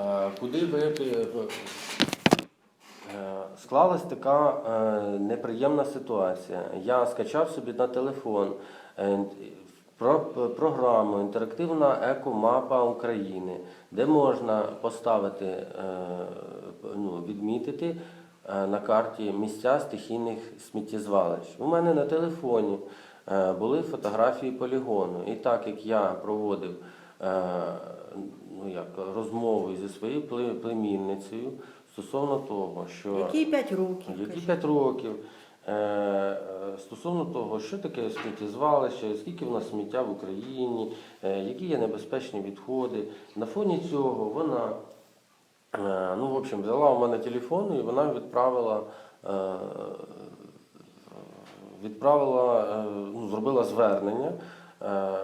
Е, Куди ви пі- Е, склалась така е, неприємна ситуація. Я скачав собі на телефон е, про, програму Інтерактивна екомапа України, де можна поставити, е, ну, відмітити е, на карті місця стихійних сміттєзвалищ. У мене на телефоні е, були фотографії полігону. І так як я проводив е, ну, як, розмову зі своєю пле- племінницею стосовно того, що Які 5 років? які 5 років. Е, е, Стосовно того, що таке сміттєзвалище, скільки в нас сміття в Україні, е, які є небезпечні відходи. На фоні цього вона е, ну, в общем, взяла у мене телефон і вона відправила, е, відправила е, ну, зробила звернення е,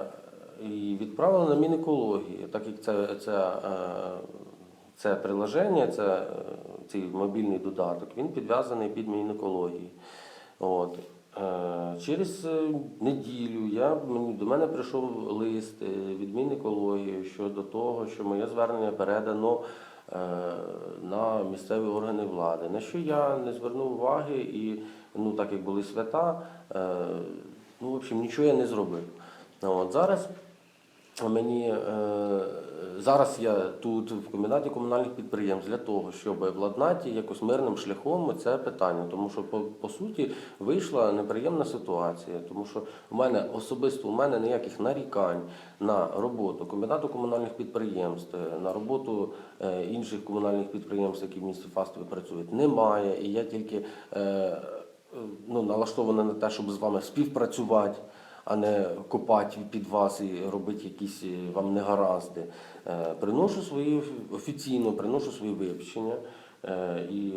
і відправила на Мінекології, так як це, це, е, це приложення, це е, цей мобільний додаток, він підв'язаний під Мінекології. От. Е, Через неділю я, до мене прийшов лист від Мінекології щодо того, що моє звернення передано на місцеві органи влади. На що я не звернув уваги і, ну, так як були свята, ну, в общем, нічого я не зробив. От, зараз Мені е, зараз я тут в комбінаті комунальних підприємств для того, щоб владнати якось мирним шляхом це питання, тому що по, по суті вийшла неприємна ситуація, тому що у мене особисто у мене ніяких нарікань на роботу комбінату комунальних підприємств, на роботу е, інших комунальних підприємств, які в місті Фастові працюють, немає. І я тільки е, е, ну, налаштований на те, щоб з вами співпрацювати а не копати під вас і робити якісь е, вам негаразди. Е, Приношу свої офіційно, приношу свої вибачення е, і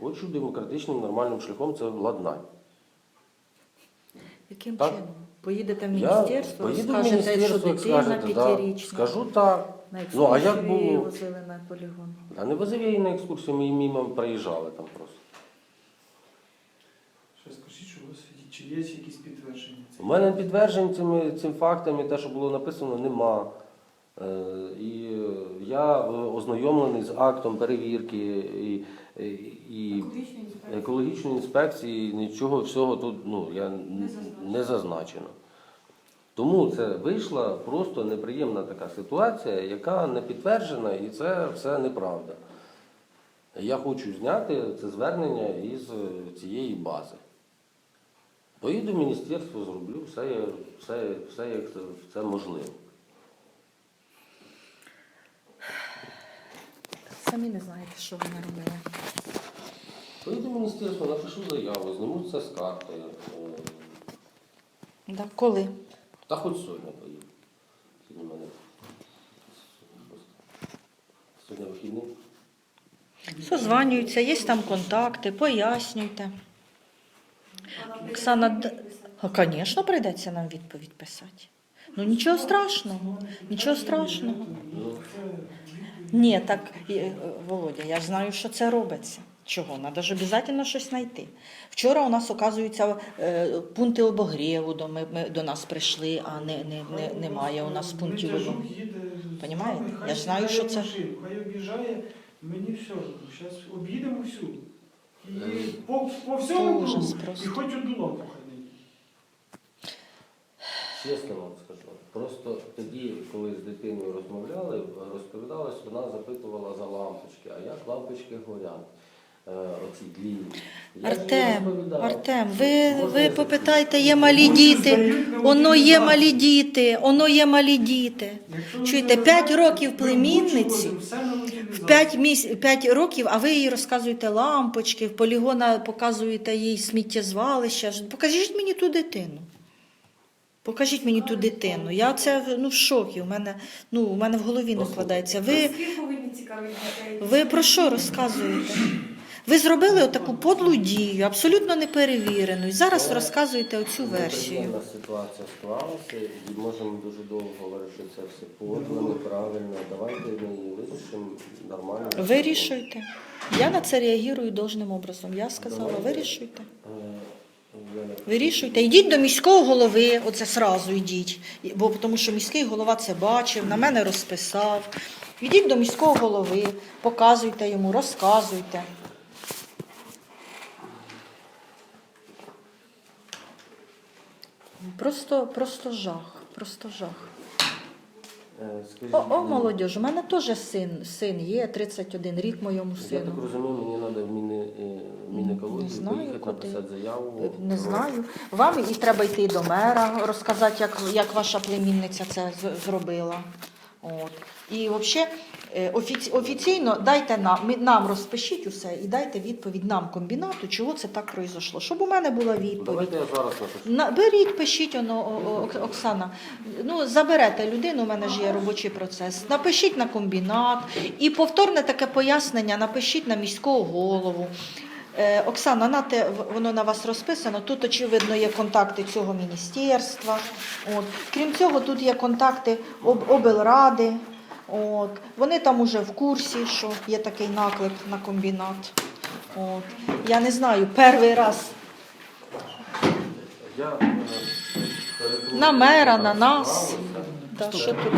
хочу демократичним нормальним шляхом це владнати. Яким Так. чином? Поїдете в міністерство, поїду в скажете, що міністерство, як дитина скажете, да, п'ятирічна. скажу так. На Ну а як було? возили на полігон. А не возив я її на екскурсію, ми мимо проїжджали там просто. Ще скажіть, що у вас є- чи є якісь підтвердження? У мене підтверджень цим, цим фактом і те, що було написано, нема. Е, І е, я е, ознайомлений з актом перевірки і, і, екологічної інспекції, нічого всього тут ну, я не зазначено. Тому це вийшла просто неприємна така ситуація, яка не підтверджена, і це все неправда. Я хочу зняти це звернення із цієї бази. Поїду в міністерство, зроблю все, все, все як це, це можливо. Самі не знаєте, що ви наробили. Поїду в міністерство, напишу заяву, зніму це з карти. е, Да, коли? Та хоч сьогодні поїду. Сьогодні в мене сьогодні вихідний. Созванюються, є там контакти, пояснюйте. Оксана, д- а, звісно, прийдеться нам відповідь писати. Ну нічого страшного, нічого страшного. Ні, так, е, Володя, я ж знаю, що це робиться. Чого? Треба ж обов'язково щось знайти. Вчора у нас, оказується, е, пункти обогріву до, ми, ми, до нас прийшли, а не, не, не, немає у нас пунктів обогріву. їде, Понімаєте? хай Я ж знаю, що це- машину, Хай об'їжджає, мені все. Зараз об'їдемо всю. І Е, по, по всьому кругу, і хоч одну лампу хай. Чесно вам скажу. Просто тоді, коли з дитиною розмовляли, розповідалось, вона запитувала за лампочки, а як лампочки горять. Е, Оці їй Артем. Артем, ви, ви попитайте, є малі діти, воно є малі діти, воно є малі діти. Чуєте, не п'ять років племінниці, В раз. 5, міс... 5 років, а ви їй розказуєте лампочки, в полігона показуєте їй сміттєзвалище. Покажіть мені ту дитину. Покажіть мені ту дитину. Я це ну, в шокі. У мене, ну, у мене в голові не вкладається. Ви, ви про що розказуєте? Ви зробили отаку подлу дію, абсолютно неперевірену, і зараз розказуєте оцю версію. Ситуація склалася, і можемо дуже довго говорити, що це все подло, неправильно. Давайте ми її вирішимо нормально. Вирішуйте. Я на це реагую должним образом. Я сказала, вирішуйте. Е, Вирішуйте, йдіть до міського голови, оце сразу йдіть, бо тому що міський голова це бачив, на мене розписав. Йдіть до міського голови, показуйте йому, розказуйте. Просто, просто жах, просто жах. Е, скажіть, О, о молодіж, у мене теж син, син є, 31 рік моєму Я так розумію, мені треба в Міни, е, Мінекологію Не знаю, поїхати куди. написати заяву. Не знаю. Вам і треба йти до мера, розказати, як, як ваша племінниця це з- зробила. От. І взагалі офіці, офіційно дайте нам, нам розпишіть усе і дайте відповідь нам, комбінату, чого це так пройшло. Щоб у мене була Ну, відповідь. Давайте я зараз. На, беріть, пишіть, оно, о- о- Оксана. Ну, заберете людину, у мене ж є робочий процес. Напишіть на комбінат і повторне таке пояснення напишіть на міського голову. Е, Оксана, нате, воно на вас розписано. Тут, очевидно, є контакти цього міністерства. От. Крім цього, тут є контакти об, облради. От. Вони там уже в курсі, що є такий наклик на комбінат. От. Я не знаю, перший раз Я, е, На мера, на нас. Та що тут?